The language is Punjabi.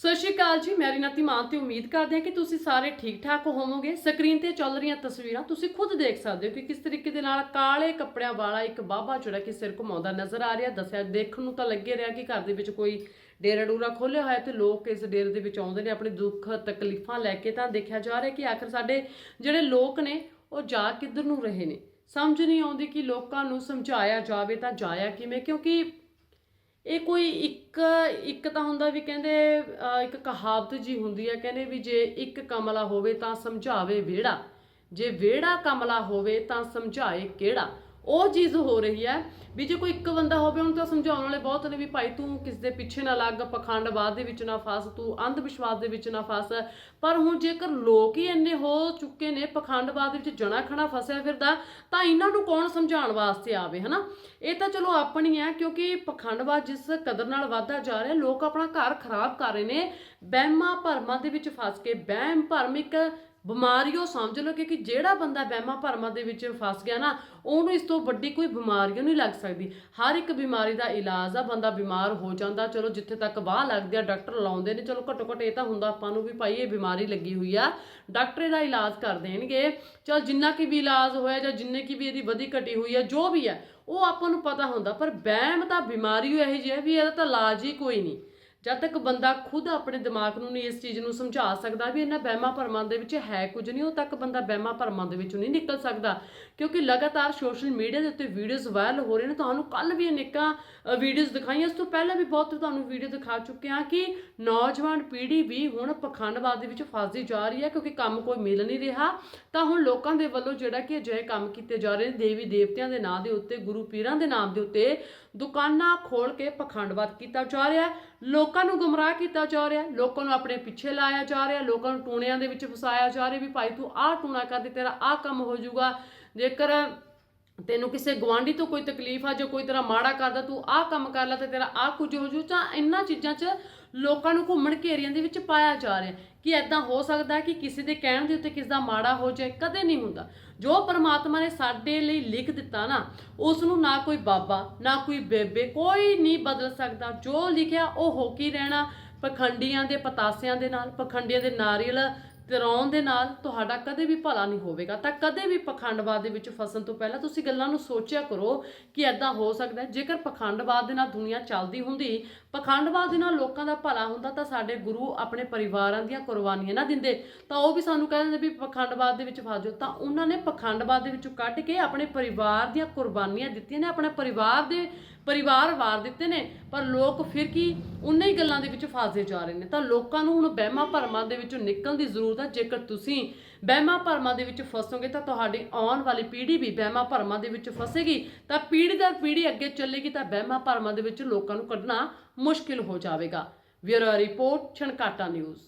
ਸਤਿ ਸ਼੍ਰੀ ਅਕਾਲ ਜੀ, ਮੈਂ ਰਿਨਾਤੀ ਮਾਨ ਤੇ ਉਮੀਦ ਕਰਦੇ ਹਾਂ ਕਿ ਤੁਸੀਂ ਸਾਰੇ ਠੀਕ ਠਾਕ ਹੋਵੋਗੇ। ਸਕਰੀਨ ਤੇ ਚੱਲ ਰਹੀਆਂ ਤਸਵੀਰਾਂ ਤੁਸੀਂ ਖੁਦ ਦੇਖ ਸਕਦੇ ਹੋ ਕਿ ਕਿਸ ਤਰੀਕੇ ਦੇ ਨਾਲ ਕਾਲੇ ਕੱਪੜਿਆਂ ਵਾਲਾ ਇੱਕ ਬਾਬਾ ਜਿਹੜਾ ਕਿ ਸਿਰ ਘੁਮਾਉਂਦਾ ਨਜ਼ਰ ਆ ਰਿਹਾ। ਦੱਸਿਆ, ਦੇਖਣ ਨੂੰ ਤਾਂ ਲੱਗੇ ਰਿਹਾ ਕਿ ਘਰ ਦੇ ਵਿੱਚ ਕੋਈ ਡੇਰਾ ਡੂਰਾ ਖੋਲ੍ਹਿਆ ਹੋਇਆ ਤੇ ਲੋਕ ਇਸ ਡੇਰੇ ਦੇ ਵਿੱਚ ਆਉਂਦੇ ਨੇ, ਆਪਣੇ ਦੁੱਖ ਤਕਲੀਫਾਂ ਲੈ ਕੇ ਤਾਂ ਦੇਖਿਆ ਜਾ ਰਿਹਾ ਕਿ ਆਖਰ ਸਾਡੇ ਜਿਹੜੇ ਲੋਕ ਨੇ, ਉਹ ਜਾ ਕਿੱਧਰ ਨੂੰ ਰਹੇ ਨੇ? ਸਮਝ ਨਹੀਂ ਆਉਂਦੀ ਕਿ ਲੋਕਾਂ ਨੂੰ ਸਮਝਾਇਆ ਜਾਵੇ ਤਾਂ ਜਾਇਆ ਕਿਵੇਂ? ਕਿਉਂਕਿ ਇਹ ਕੋਈ ਇੱਕ ਇੱਕ ਤਾਂ ਹੁੰਦਾ ਵੀ ਕਹਿੰਦੇ ਇੱਕ ਕਹਾਵਤ ਜੀ ਹੁੰਦੀ ਹੈ ਕਹਿੰਦੇ ਵੀ ਜੇ ਇੱਕ ਕਮਲਾ ਹੋਵੇ ਤਾਂ ਸਮਝਾਵੇ ਵਿਹੜਾ, ਜੇ ਵਿਹੜਾ ਕਮਲਾ ਹੋਵੇ ਤਾਂ ਸਮਝਾਏ ਕਿਹੜਾ। ਉਹ ਚੀਜ਼ ਹੋ ਰਹੀ ਹੈ ਵੀ ਜੇ ਕੋਈ ਇੱਕ ਬੰਦਾ ਹੋਵੇ, ਉਹਨੂੰ ਤਾਂ ਸਮਝਾਉਣ ਵਾਲੇ ਬਹੁਤ ਨੇ ਵੀ ਭਾਈ ਤੂੰ ਕਿਸ ਦੇ ਪਿੱਛੇ ਨਾ ਲੱਗ, ਪਖੰਡਵਾਦ ਦੇ ਵਿੱਚ ਨਾ ਫਸ, ਤੂੰ ਅੰਧ ਵਿਸ਼ਵਾਸ ਦੇ ਵਿੱਚ ਨਾ ਫਸ। ਪਰ ਹੁਣ ਜੇਕਰ ਲੋਕ ਹੀ ਇੰਨੇ ਹੋ ਚੁੱਕੇ ਨੇ, ਪਖੰਡਵਾਦ ਦੇ ਵਿੱਚ ਜਣਾ ਖਣਾ ਫਸਿਆ ਫਿਰਦਾ, ਤਾਂ ਇਹਨਾਂ ਨੂੰ ਕੌਣ ਸਮਝਾਉਣ ਵਾਸਤੇ ਆਵੇ, ਹਨਾ? ਇਹ ਤਾਂ ਚਲੋ ਆਪਣੀ ਹੈ, ਕਿਉਂਕਿ ਪਖੰਡਵਾਦ ਜਿਸ ਕਦਰ ਨਾਲ ਵਧਦਾ ਜਾ ਰਿਹਾ, ਲੋਕ ਆਪਣਾ ਘਰ ਖਰਾਬ ਕਰ ਰਹੇ ਨੇ। ਵਹਿਮਾਂ ਭਰਮਾਂ ਦੇ ਵਿੱਚ ਫਸ ਕੇ, ਵਹਿਮ ਭਰਮ ਇੱਕ ਬਿਮਾਰੀ ਉਹ ਸਮਝ ਲਓ ਕਿ ਜਿਹੜਾ ਬੰਦਾ ਵਹਿਮਾਂ ਭਰਮਾਂ ਦੇ ਵਿੱਚ ਫਸ ਗਿਆ ਨਾ, ਉਹਨੂੰ ਇਸ ਤੋਂ ਵੱਡੀ ਕੋਈ ਬਿਮਾਰੀ ਨਹੀਂ ਲੱਗ ਸਕਦੀ। ਹਰ ਇੱਕ ਬਿਮਾਰੀ ਦਾ ਇਲਾਜ ਆ, ਬੰਦਾ ਬਿਮਾਰ ਹੋ ਜਾਂਦਾ, ਚਲੋ ਜਿੱਥੇ ਤੱਕ ਬਾਹ ਲੱਗਦੀ ਆ, ਡਾਕਟਰ ਲਾਉਂਦੇ ਨੇ, ਚਲੋ ਘੱਟੋ ਘੱਟ ਇਹ ਤਾਂ ਹੁੰਦਾ ਆਪਾਂ ਨੂੰ ਵੀ ਭਾਈ ਇਹ ਬਿਮਾਰੀ ਲੱਗੀ ਹੋਈ ਆ। ਡਾਕਟਰ ਇਹਦਾ ਇਲਾਜ ਕਰ ਦੇਣਗੇ। ਚਲ ਜਿੰਨਾ ਕੀ ਵੀ ਇਲਾਜ ਹੋਇਆ ਜਾਂ ਜਿੰਨੇ ਕੀ ਵੀ ਇਹਦੀ ਵਧੀ ਘਟੀ ਹੋਈ ਆ, ਜੋ ਵੀ ਆ, ਉਹ ਆਪਾਂ ਨੂੰ ਪਤਾ ਹੁੰਦਾ, ਪਰ ਵਹਿਮ ਤਾਂ ਬਿਮਾਰੀ ਉਹ ਇਹੋ ਜਿਹੀ ਹੈ ਵੀ ਇਹਦਾ ਤਾਂ ਇਲਾਜ ਹੀ ਕੋਈ ਨਹੀਂ। ਜਦ ਤੱਕ ਬੰਦਾ ਖੁਦ ਆਪਣੇ ਦਿਮਾਗ ਨੂੰ ਨਹੀਂ ਇਸ ਚੀਜ਼ ਨੂੰ ਸਮਝਾ ਸਕਦਾ ਵੀ ਇਹਨਾਂ ਵਹਿਮਾਂ ਭਰਮਾਂ ਦੇ ਵਿੱਚ ਹੈ ਕੁਝ ਨਹੀਂ, ਉਹ ਤੱਕ ਬੰਦਾ ਵਹਿਮਾਂ ਭਰਮਾਂ ਦੇ ਵਿੱਚੋਂ ਨਹੀਂ ਨਿਕਲ ਸਕਦਾ। ਕਿਉਂਕਿ ਲਗਾਤਾਰ ਸੋਸ਼ਲ ਮੀਡੀਆ ਦੇ ਉੱਤੇ ਵੀਡੀਓਜ਼ ਵਾਇਰਲ ਹੋ ਰਹੇ ਨੇ, ਤੁਹਾਨੂੰ ਕੱਲ ਵੀ ਅਨੇਕਾਂ ਵੀਡੀਓਜ਼ ਦਿਖਾਈਆਂ। ਇਸ ਤੋਂ ਪਹਿਲਾਂ ਵੀ ਬਹੁਤ ਤੁਹਾਨੂੰ ਵੀਡੀਓ ਦਿਖਾ ਚੁੱਕੇ ਹਾਂ ਕਿ ਨੌਜਵਾਨ ਪੀੜ੍ਹੀ ਵੀ ਹੁਣ ਪਖੰਡਵਾਦ ਦੇ ਵਿੱਚ ਫਸਦੀ ਜਾ ਰਹੀ ਹੈ, ਕਿਉਂਕਿ ਕੰਮ ਕੋਈ ਮਿਲ ਨਹੀਂ ਰਿਹਾ। ਤਾਂ ਹੁਣ ਲੋਕਾਂ ਦੇ ਵੱਲੋਂ ਜਿਹੜਾ ਕਿ ਅਜਿਹੇ ਕੰਮ ਕੀਤੇ ਜਾ ਰਹੇ ਨੇ, ਦੇਵੀ ਦੇਵਤਿਆਂ ਦੇ ਨਾਂ ਦੇ ਉੱਤੇ, ਗੁਰੂ ਪੀਰਾਂ ਦੇ ਨਾਮ ਦੇ ਉੱਤੇ ਦੁਕਾਨਾਂ ਖੋਲ ਕੇ ਪਖੰਡਵਾਦ ਕੀਤਾ ਜਾ ਰਿਹਾ ਹੈ। ਲੋਕਾਂ ਲੋਕਾਂ ਨੂੰ ਗੁੰਮਰਾਹ ਕੀਤਾ ਜਾ ਰਿਹਾ ਲੋਕਾਂ ਨੂੰ ਆਪਣੇ ਪਿੱਛੇ ਲਾਇਆ ਜਾ ਰਿਹਾ ਲੋਕਾਂ ਨੂੰ ਟੂਣਿਆਂ ਦੇ ਵਿੱਚ ਫਸਾਇਆ ਜਾ ਰਿਹਾ ਵੀ ਭਾਈ ਤੂੰ ਆਹ ਟੂਣਾ ਕਰ ਦੇ ਤੇਰਾ ਆਹ ਕੰਮ ਹੋ ਜਾਊਗਾ। ਜੇਕਰ ਤੈਨੂੰ ਕਿਸੇ ਗਵਾਂਢੀ ਤੋਂ ਕੋਈ ਤਕਲੀਫ ਆ, ਜਾਂ ਕੋਈ ਤੇਰਾ ਮਾੜਾ ਕਰਦਾ, ਤੂੰ ਆਹ ਕੰਮ ਕਰ ਲੈ ਤੇ ਤੇਰਾ ਆਹ ਕੁਝ ਹੋ ਜੂ ਤਾਂ ਇੰਨਾਂ ਚੀਜ਼ਾਂ 'ਚ ਲੋਕਾਂ ਨੂੰ ਘੁੰਮਣ ਘੇਰੀਆਂ ਦੇ ਵਿੱਚ ਪਾਇਆ ਜਾ ਰਿਹਾ ਕਿ ਐਦਾਂ ਹੋ ਸਕਦਾ ਕਿ ਕਿਸੇ ਦੇ ਕਹਿਣ ਦੇ ਉੱਤੇ ਕਿਸ ਦਾ ਮਾੜਾ ਹੋ ਜਾਏ, ਕਦੇ ਨਹੀਂ ਹੁੰਦਾ। ਜੋ ਪਰਮਾਤਮਾ ਨੇ ਸਾਡੇ ਲਈ ਲਿਖ ਦਿੱਤਾ ਨਾ, ਉਸ ਨੂੰ ਨਾ ਕੋਈ ਬਾਬਾ, ਨਾ ਕੋਈ ਬੇਬੇ, ਕੋਈ ਨਹੀਂ ਬਦਲ ਸਕਦਾ। ਜੋ ਲਿਖਿਆ ਉਹ ਹੋ ਕੇ ਰਹਿਣਾ, ਪਖੰਡੀਆਂ ਦੇ, ਪਤਾਸਿਆਂ ਦੇ ਨਾਲ, ਪਖੰਡੀਆਂ ਦੇ ਨਾਰੀਅਲ ਤਰਾਉਣ ਦੇ ਨਾਲ ਤੁਹਾਡਾ ਕਦੇ ਵੀ ਭਲਾ ਨਹੀਂ ਹੋਵੇਗਾ। ਤਾਂ ਕਦੇ ਵੀ ਪਖੰਡਵਾਦ ਦੇ ਵਿੱਚ ਫਸਣ ਤੋਂ ਪਹਿਲਾਂ ਤੁਸੀਂ ਗੱਲਾਂ ਨੂੰ ਸੋਚਿਆ ਕਰੋ ਕਿ ਐਦਾਂ ਹੋ ਸਕਦਾ ਜੇਕਰ ਪਖੰਡਵਾਦ ਦੇ ਨਾਲ ਦੁਨੀਆ ਚੱਲਦੀ ਹੁੰਦੀ, ਪਖੰਡਵਾਦ ਦੇ ਨਾਲ ਲੋਕਾਂ ਦਾ ਭਲਾ ਹੁੰਦਾ ਤਾਂ ਸਾਡੇ ਗੁਰੂ ਆਪਣੇ ਪਰਿਵਾਰਾਂ ਦੀਆਂ ਕੁਰਬਾਨੀਆਂ ਨਾ ਦਿੰਦੇ। ਤਾਂ ਉਹ ਵੀ ਸਾਨੂੰ ਕਹਿੰਦੇ ਵੀ ਪਖੰਡਵਾਦ ਦੇ ਵਿੱਚ ਫਸ ਜਾਓ ਤਾਂ ਉਹਨਾਂ ਨੇ ਪਖੰਡਵਾਦ ਦੇ ਵਿੱਚੋਂ ਕੱਢ ਕੇ ਆਪਣੇ ਪਰਿਵਾਰ ਦੀਆਂ ਕੁਰਬਾਨੀਆਂ ਦਿੱਤੀਆਂ ਨੇ, ਆਪਣੇ ਪਰਿਵਾਰ ਦੇ ਪਰਿਵਾਰ ਵਾਰ ਦਿੱਤੇ ਨੇ, ਪਰ ਲੋਕ ਫਿਰ ਕੀ ਉਹਨਾਂ ਹੀ ਗੱਲਾਂ ਦੇ ਵਿੱਚ ਫਸਦੇ ਜਾ ਰਹੇ ਨੇ। ਤਾਂ ਲੋਕਾਂ ਨੂੰ ਹੁਣ ਵਹਿਮਾਂ ਭਰਮਾਂ ਦੇ ਵਿੱਚੋਂ ਨਿਕਲਣ ਦੀ ਜ਼ਰੂਰਤ ਹੈ ਜੇਕਰ ਤੁਸੀਂ ਵਹਿਮਾਂ ਭਰਮਾਂ ਦੇ ਵਿੱਚ ਫਸੋਗੇ ਤਾਂ ਤੁਹਾਡੀ ਆਉਣ ਵਾਲੀ ਪੀੜ੍ਹੀ ਵੀ ਵਹਿਮਾਂ ਭਰਮਾਂ ਦੇ ਵਿੱਚ ਫਸੇਗੀ। ਤਾਂ ਪੀੜ੍ਹੀ ਦਰ ਪੀੜ੍ਹੀ ਅੱਗੇ ਚੱਲੇਗੀ ਤਾਂ ਵਹਿਮਾਂ ਭਰਮਾਂ ਦੇ ਵਿੱਚ ਲੋਕਾਂ ਨੂੰ ਕੱਢਣਾ ਮੁਸ਼ਕਿਲ ਹੋ ਜਾਵੇਗਾ। Bureau report, Chhankata news.